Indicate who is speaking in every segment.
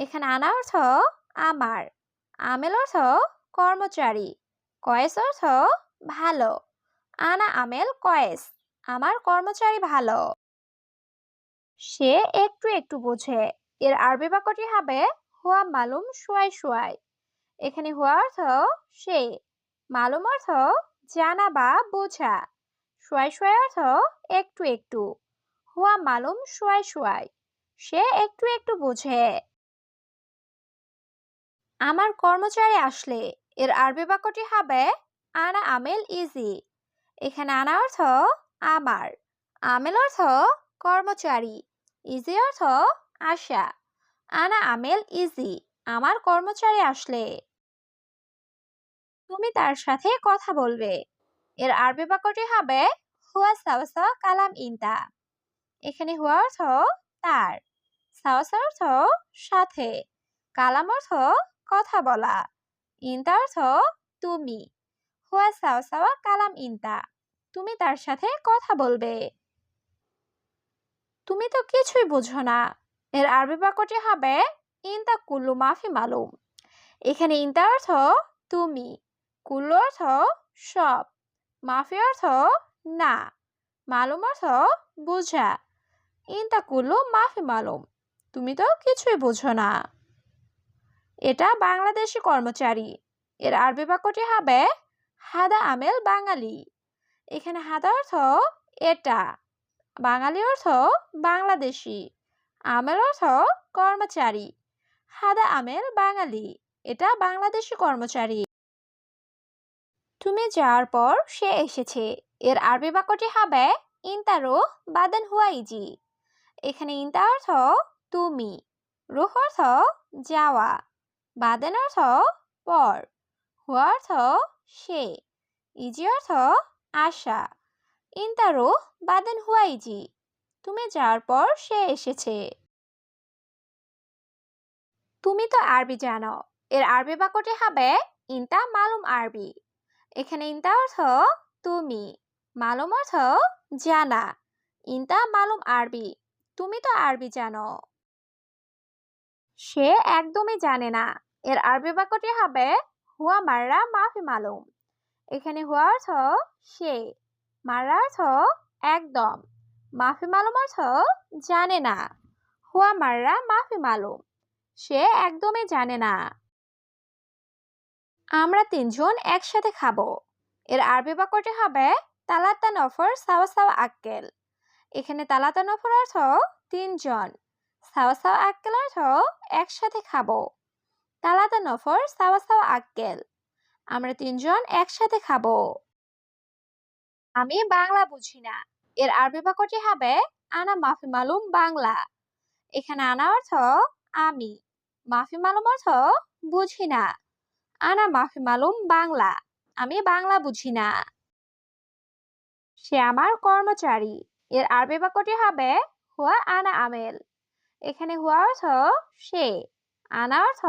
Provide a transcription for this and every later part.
Speaker 1: এখানে আনা অর্থ আমার। আমেল অর্থ কর্মচারী। কয়েস অর্থ ভালো। আনা আমেল কয়েস, আমার কর্মচারী ভালো। সে একটু একটু বোঝে। এর আরবি বাক্যটি হবে হুয়া মালুম শুয়াই শুয়াই। এখানে হুয়া অর্থ সে, মালুম অর্থ জানা বা বোঝা। শুয়াই শুয়াই অর্থ একটু একটু। হুয়া মালুম শুয়াই শুয়াই। সে একটু একটু বোঝে। আমার কর্মচারী আসলে। এর আরবি বাক্যটি হবে, আনা আমেল ইজি। এখানে আনা অর্থ, আমার। আমেল অর্থ, কর্মচারী। ইজি অর্থ, আশা। আনা আমেল ইজি। আমার কর্মচারী আসলে। তুমি তার সাথে কথা বলবে। এর আরবি বাক্যটি হবে, হুয়া সাওসা কালাম ইনতা। এখানে হুয়া অর্থ, তার। সাওসা অর্থ, সাথে। কালাম অর্থ কথা বলা। ইনতা অর্থ? তুমি। হুয়া সাওসাওয়া কালাম ইনতা। তুমি তার সাথে কথা বলবে। তুমি তো কিছুই বুঝো না। এর আরবি বাক্যটি হবে, ইনতা কুল্লু মাফি মালুম। এখানে ইনতা অর্থ, তুমি। কুল্লু অর্থ, সব। মাফি অর্থ, না। মালুম অর্থ, বোঝা। ইনতা কুল্লু মাফি মালুম। তুমি তো কিছুই বুঝো না। এটা বাংলাদেশি কর্মচারী। এর আরবি বাক্যটি হবে, হাদা আমেল বাঙালি। এখানে হাদা অর্থ এটা বাঙালি অর্থ বাংলাদেশি আমেল অর্থ কর্মচারী হাদা আমেল বাঙালি এটা বাংলাদেশি কর্মচারী। তুমি যাওয়ার পর সে এসেছে। এর আরবি বাক্যটি হবে, ইন্তারো বাদান হুয়াইজি এখানে ইন্তা অর্থ তুমি রুহ অর্থ যাওয়া বাদেন অর্থ পর হুয়া অর্থ সে, ইজি অর্থ আশা। ইন্তারো বাদেন হুয়াইজি তুমি যাওয়ার পর সে এসেছে। তুমি তো আরবি জানো, এর আরবি বাক্যটি হবে ইন্তা মালুম আরবি। এখানে ইন্তা অর্থ তুমি, মালুম অর্থ জানা। ইন্তা মালুম আরবি, তুমি তো আরবি জানো। সে একদমই জানে না। এর আরবি বাক্যটি হবে, হুয়া মাররা মাফি মালুম। এখানে হুয়া অর্থ সে, মাররা অর্থ একদম। মাফি মালুম অর্থ জানে না। হুয়া মাররা মাফি মালুম সে একদমই জানে না। আমরা তিনজন একসাথে খাব। এর আরবি বাক্যটি হবে, তালাতা নফর সাওয়া সাওয়া আক্কেল। এখানে তালাতা নফর অর্থ তিনজন। সাওয়া সাওয়া আক্কেল অর্থ একসাথে খাব। তালাতা নফর সাওয়া সাওয়া আক্কেল আমরা তিনজন একসাথে খাব। আমি বাংলা বুঝি না। এর আরবি বাক্যটি হবে, আনা মাফি মালুম বাংলা। এখানে আনা অর্থ, আমি। মাফি মালুম অর্থ, বুঝি না। আনা মাফি মালুম বাংলা। আমি বাংলা বুঝি না। সে আমার কর্মচারী। এর আরবি বাক্যটি হবে, হুয়া আনা আমেল। এখানে হুয়া অর্থ, সে। আনা অর্থ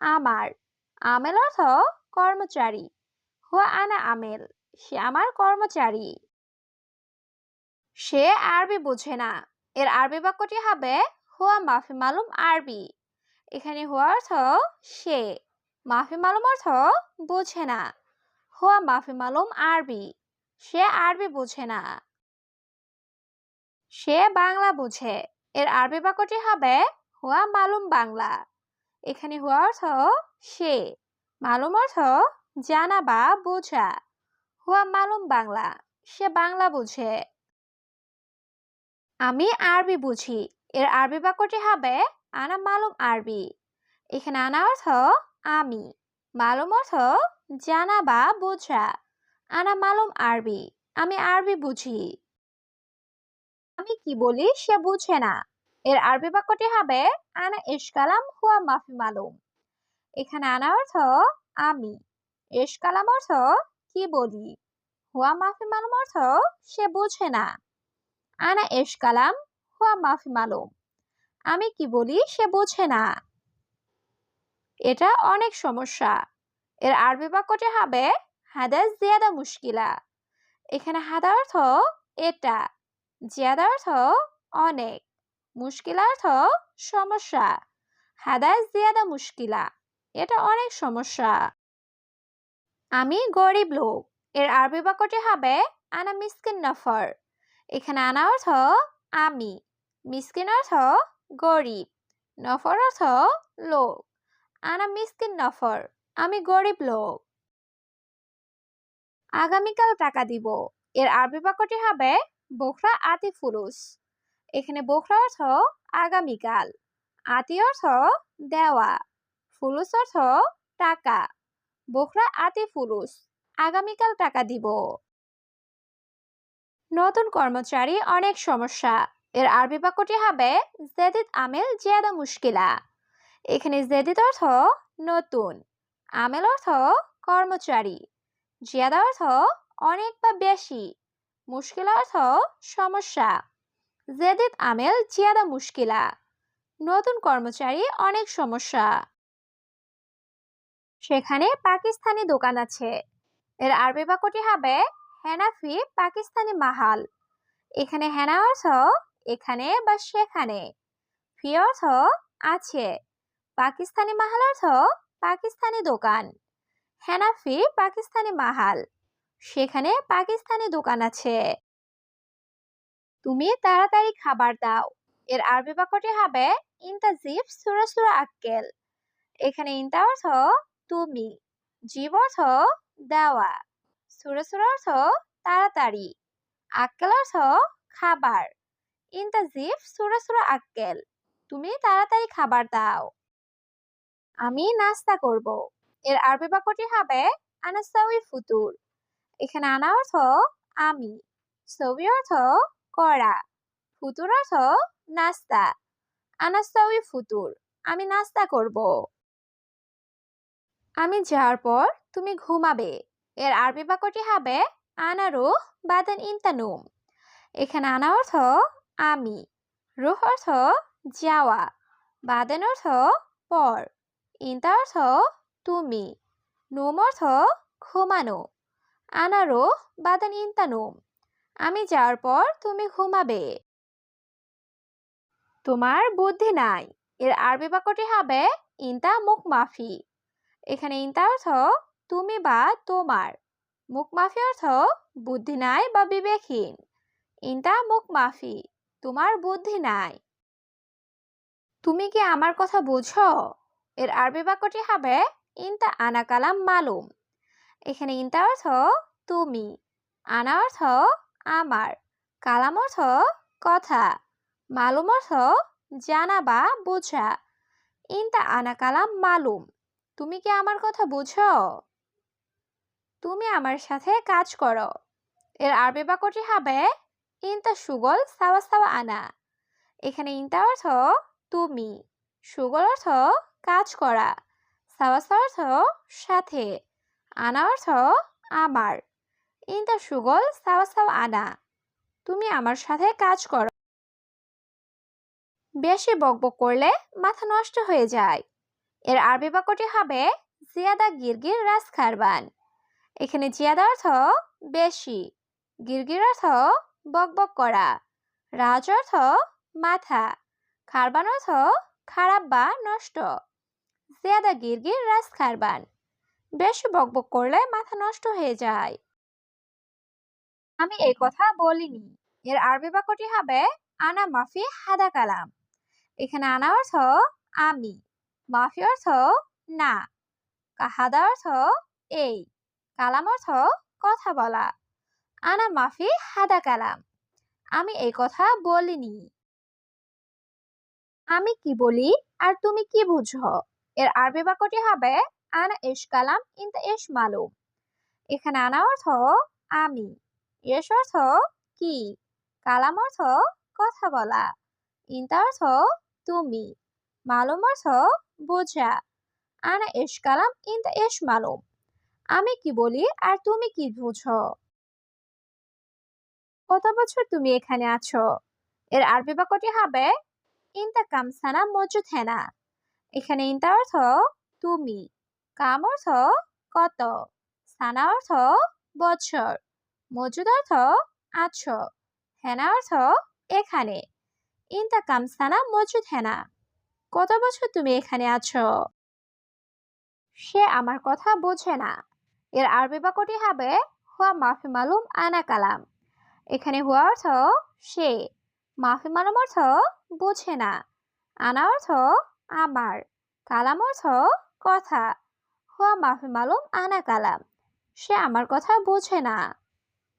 Speaker 1: আমার আমেল অর্থ কর্মচারী। হুয়া আনা আমেল, সে আমার কর্মচারী। সে আরবি বোঝে না। এর আরবি বাক্যটি হবে হুয়া মাফি মালুম আরবি। এখানে হুয়া অর্থ সে, মাফি মালুম অর্থ বোঝে না। হুয়া মাফি মালুম আরবি, সে আরবি বোঝে না। সে বাংলা বোঝে। এর আরবি বাক্যটি হবে হুয়া মালুম বাংলা। এখানে হুয়া অর্থ সে। মালুম অর্থ জানা বা বোঝা। হুয়া মালুম বাংলা, সে বাংলা বুঝে। আমি আরবি বুঝি, এর আরবি বাক্যটি হবে আনা মালুম আরবি। এখানে আনা অর্থ আমি, মালুম অর্থ জানা বা বোঝা। আনা মালুম আরবি, আমি আরবি বুঝি। আমি কি বলি সে বুঝে না। এর আরবি বাক্যটি হবে, আনা ইশ কালাম হুয়া মাফি মালুম। এখানে আনা অর্থ, আমি। ইশ কালাম অর্থ, কি বলি? হুয়া মাফি মালুম অর্থ, সে বোঝে না। আনা ইশ কালাম হুয়া মাফি মালুম। আমি কি বলি, সে বোঝে না। এটা অনেক সমস্যা। এর আরবি বাক্যটি হবে হাদা জিয়াদা মুশকিলা। এখানে হাদা অর্থ, এটা। জিয়াদা অর্থ, অনেক। মুশকিলা অর্থ সমস্যা। হাদা জিয়াদা মুশকিলা, এটা অনেক সমস্যা। আমি গরিব লোক, এর আরবি বাক্যটি হবে, আনা মিসকিন নফর এখানে আনা অর্থ, আমি মিসকিন অর্থ, গরিব নফর অর্থ, লোক আনা মিসকিন নফর আমি গরিব লোক আগামীকাল টাকা দিব, এর আরবি বাক্যটি হবে, বোখরা আতি ফুলুস এখানে বোখরা অর্থ আগামীকাল। আতি অর্থ দেওয়া। ফুলুস অর্থ টাকা। বোখরা আতি ফুলুস, আগামীকাল টাকা দিব। নতুন কর্মচারী, অনেক সমস্যা। এর আরবি বাক্যটি হবে জেদিদ আমেল জিয়াদা মুশকিলা। এখানে জেদিদ অর্থ নতুন, আমেল অর্থ কর্মচারী। জিয়াদা অর্থ অনেক বা বেশি, মুশকিল অর্থ সমস্যা। জেদিদ আমেল জিয়াদা মুশকিলা। নতুন কর্মচারী, অনেক সমস্যা। সেখানে পাকিস্তানি দোকান আছে। এর আরবি বাক্যটি হবে হেনাফি পাকিস্তানি মাহাল। এখানে হেনা অর্থ, এখানে বা সেখানে। ফি অর্থ, আছে। পাকিস্তানি মাহাল অর্থ, পাকিস্তানি দোকান। হেনাফি পাকিস্তানি মাহাল। সেখানে পাকিস্তানি দোকান আছে। তুমি তাড়াতাড়ি খাবার দাও। এর আরবি বাক্যটি হবে, ইন্তাজিব সুরা সুরা আক্কেল। এখানে ইন্তা অর্থ, তুমি। জীব অর্থ, দেওয়া। সুরা সুরা অর্থ, তাড়াতাড়ি। আক্কেল অর্থ, খাবার। ইন্তাজিব সুরা সুরা আক্কেল, তুমি তাড়াতাড়ি খাবার দাও। আমি নাস্তা করব। এর আরবি বাক্যটি হবে আনাসাউই ফুতুর। এখানে আনা অর্থ, আমি। সবি অর্থ করা। ফুতুর অর্থ নাস্তা। আনাসাউই ফুতুর। আমি নাস্তা করব। আমি যাওয়ার পর তুমি ঘুমাবে। এর আরবি বাক্যটি হবে আনারু বাদান ইন্তানুম। এখানে আনা অর্থ আমি। রুহ অর্থ যাওয়া। বাদান অর্থ পর। ইন্তা অর্থ তুমি। নুম অর্থ ঘুমানো। আনারো বাদান ইন্তানুম। আমি যাওয়ার পর তুমি ঘুমাবে। তোমার বুদ্ধি নাই। এর আরবি বাক্যটি হবে, ইন্তা মুখ মাফি। এখানে ইন্তা অর্থ, তুমি বা তোমার। মুখ মাফি অর্থ, বুদ্ধি নাই বা বিবেকহীন। ইন্তা মুখ মাফি, তোমার বুদ্ধি নাই। তুমি কি আমার কথা বুঝো? এর আরবি বাক্যটি হবে, ইন্তা আনা কালাম মালুম। এখানে ইন্তা অর্থ, তুমি। আনা অর্থ আমার। কালাম অর্থ কথা। মালুম অর্থ জানা বা বোঝা। ইন্তা আনা কালাম মালুম। তুমি কি আমার কথা বুঝো? তুমি আমার সাথে কাজ করো। এর আরবি বাক্যটি হবে ইন্তা সুগল সাওয়া সাওয়া আনা। এখানে ইন্তা অর্থ তুমি। সুগল অর্থ কাজ করা। সাওয়া সাওয়া অর্থ সাথে। আনা অর্থ আমার। ইন্তা সুগল সাওয়া সাওয়া আনা তুমি আমার সাথে কাজ করো। বেশি বকবক করলে মাথা নষ্ট হয়ে যায়। এর আরবি বাক্যটি হবে, জিয়াদা গিরগির রাস খারবান। এখানে জিয়াদা অর্থ বেশি, গিরগির অর্থ বকবক করা, রাজ অর্থ মাথা, খারবান অর্থ খারাপ বা নষ্ট, জিয়াদা গিরগির রাস খারবান। বেশি বকবক করলে মাথা নষ্ট হয়ে যায়। আমি এই কথা বলিনি। এর আরবি বাক্যটি হবে, আনা মাফি হাদা কালাম। এখানে আনা অর্থ, আমি। মাফি অর্থ, না। হাদা অর্থ, এই। কালাম অর্থ, কথা বলা। আনা মাফি হাদা কালাম। আমি এই কথা বলিনি। আমি কি বলি আর তুমি কি বুঝো? এর আরবি বাক্যটি হবে, আনা এস কালাম ইনতা এস মালুম। এখানে আনা অর্থ, আমি। এস অর্থ কি? কালাম অর্থ কথা বলা। ইনতা অর্থ তুমি। মালুম অর্থ বোঝা। আনা এস কালাম, ইনতা এশ মালুম। আমি কি বলি আর তুমি কি বুঝো? কত বছর তুমি এখানে আছো? এর আরবি বাক্যটি হবে, ইনতা কাম সানা মজুদ হেনা এখানে ইনতা অর্থ তুমি। কাম অর্থ কত। সানা অর্থ বছর। মজুদ অর্থ আছো হেনা অর্থ এখানে। ইনতা কাম সানা মজুদ হেনা। কত বছর তুমি এখানে আছো? সে আমার কথা বোঝে না। এর আরবি বাক্যটি হবে, হুয়া মাফি মালুম আনা কালাম। এখানে হুয়া অর্থ সে। মাফি মালুম অর্থ বোঝে না। আনা অর্থ আমার। কালাম অর্থ কথা। হুয়া মাফি মালুম আনা কালাম। সে আমার কথা বোঝে না।